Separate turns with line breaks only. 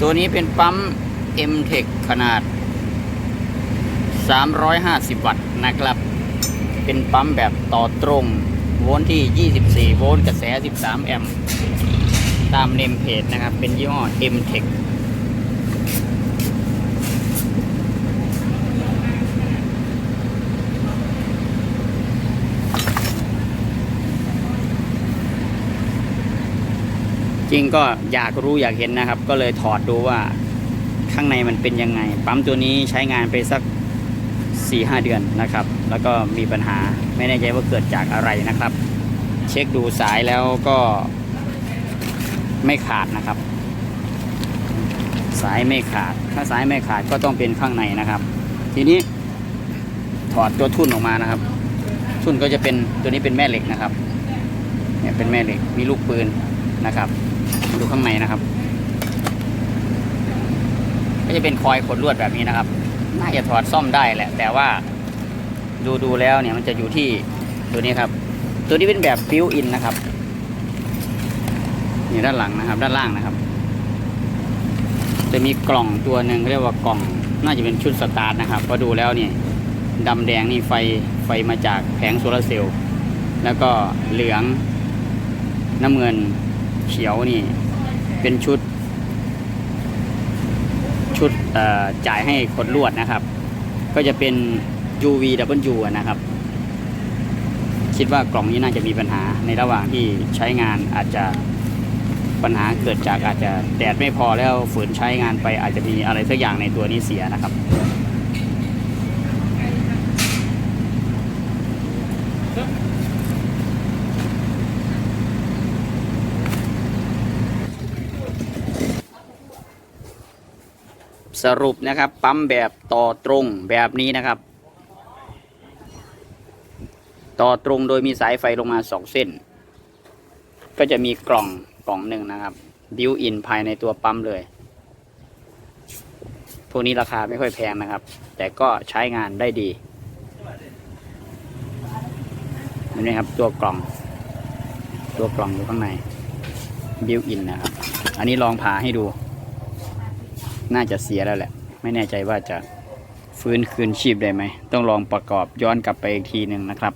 ตัวนี้เป็นปั๊ม M-Tech ขนาด 350 วัตต์นะครับ เป็นปั๊มแบบต่อตรง โวลต์ที่ 24 โวลต์กระแส 13 แอมป์ตามเนมเพจนะครับ เป็นยี่ห้อ M-Tech ริงก็อยากรู้อยากเห็นนะครับ ก็เลยถอดดูว่าข้างในมันเป็นยังไง ปั๊มตัวนี้ใช้งานไปสัก 4-5 เดือนนะครับ แล้วก็มีปัญหาไม่แน่ใจว่าเกิดจากอะไรนะครับ เช็คดูสายแล้วก็ไม่ขาดนะครับ สายไม่ขาด ถ้าสายไม่ขาดก็ต้องเป็นข้างในนะครับ ทีนี้ถอดตัวทุ่นออกมานะครับ ทุ่นก็จะเป็นตัวนี้เป็นแม่เหล็กนะครับเนี่ยเป็นแม่เหล็กมีลูกปืนนะครับ ดูข้างในนะครับ ก็จะเป็นคอยขดลวดแบบนี้นะครับ น่าจะถอดซ่อมได้แหละ แต่ว่าดูดูแล้วเนี่ยมันจะอยู่ที่ตัวนี้ครับ ตัวนี้เป็นแบบฟิวอินนะครับนี่ด้านหลังนะครับ ด้านล่างนะครับ จะมีกล่องตัวหนึ่งเรียกว่ากล่อง น่าจะเป็นชุดสตาร์ทนะครับพอดูแล้วเนี่ยดำแดงนี่ไฟไฟมาจากแผงโซลาร์เซลล์แล้วก็เหลืองน้ำเงินเขียวนี่ เป็นชุด ชุดจ่ายให้คนลวดนะครับ ก็จะเป็น UVW นะครับ คิดว่ากล่องนี้น่าจะมีปัญหาในระหว่างที่ใช้งานอาจจะปัญหาเกิดจากอาจจะแดดไม่พอแล้วฝืนใช้งานไปอาจจะมีอะไรสักอย่างในตัวนี้เสียนะครับ สรุปนะครับ ปั๊มแบบต่อตรงแบบนี้นะครับ ต่อตรงโดยมีสายไฟลงมาสองเส้น ก็จะมีกล่องกล่องหนึ่งนะครับ บิวอินภายในตัวปั๊มเลย พวกนี้ราคาไม่ค่อยแพงนะครับ แต่ก็ใช้งานได้ดีเห็นไหมครับตัวกล่อง ตัวกล่องอยู่ข้างในบิวอินนะครับ อันนี้ลองผ่าให้ดู น่าจะเสียแล้วแหละ ไม่แน่ใจว่าจะฟื้นคืนชีพได้ไหม ต้องลองประกอบย้อนกลับไปอีกทีหนึ่งนะครับ